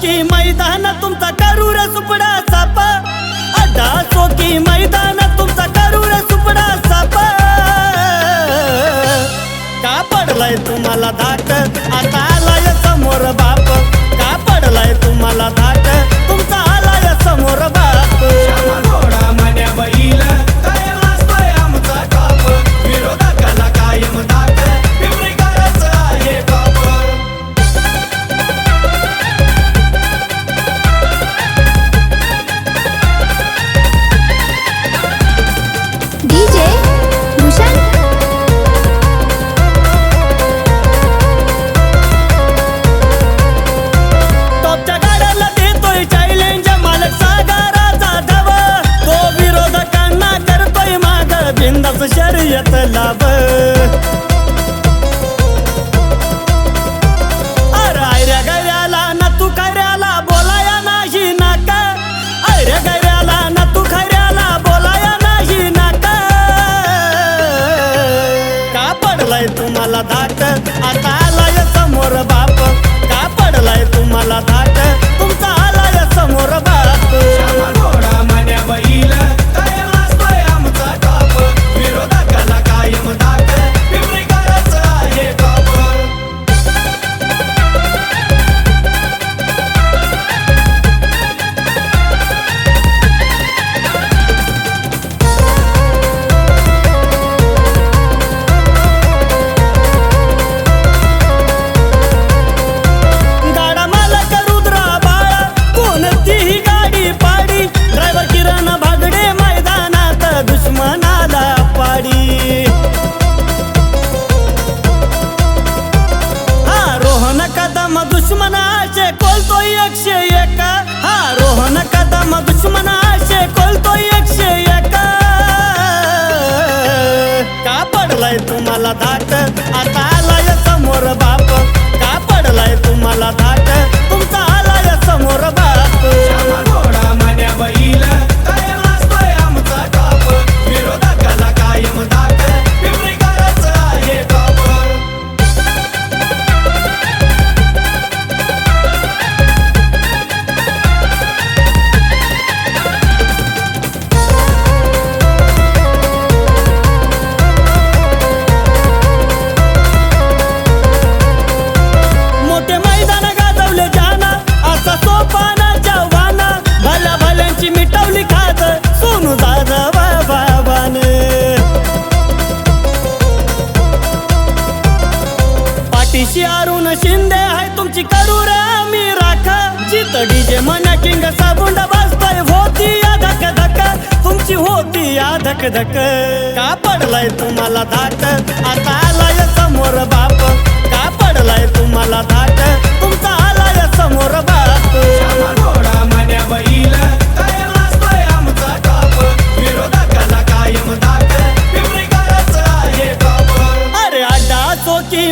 की मैदान तुमचा करू सुपडा सापा अड्डा सोकी मैदान दुश्मनाशे कोलतोय एकशे एका. हा रोहन कदम दुश्मनाशे कोलतोय एकशे एका. का पडलाय तुम्हाला दाट डीजे मना किंग साबुंड वाजतोय होती या धक धक तुमची होती या धक धक का पडलाय तुम्हाला धाक? आता आलाय समोर बाप. का पडलाय तुम्हाला धाक? तुमचा आलाय समोर बाप.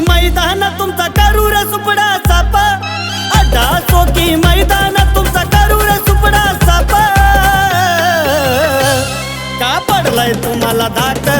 मैदान तुमचा करूर सुपडा আলাদাটা